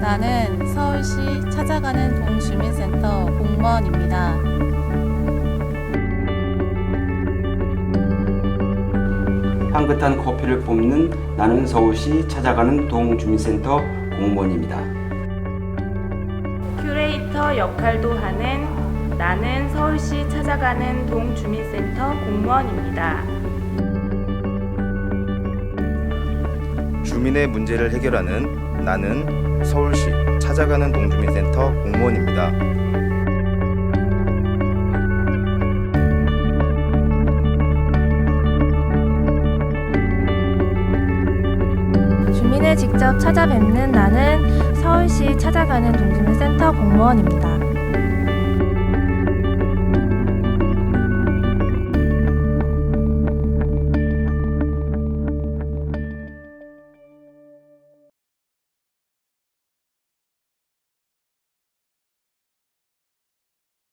나는 서울시 찾아가는 동주민센터 공무원입니다. 향긋한 커피를 뿜는 나는 서울시 찾아가는 동주민센터 공무원입니다. 큐레이터 역할도 하는 나는 서울시 찾아가는 동주민센터 공무원입니다. 주민의 문제를 해결하는 나는 서울시 찾아가는 동주민센터 공무원입니다. 주민을 직접 찾아뵙는 나는 서울시 찾아가는 동주민센터 공무원입니다.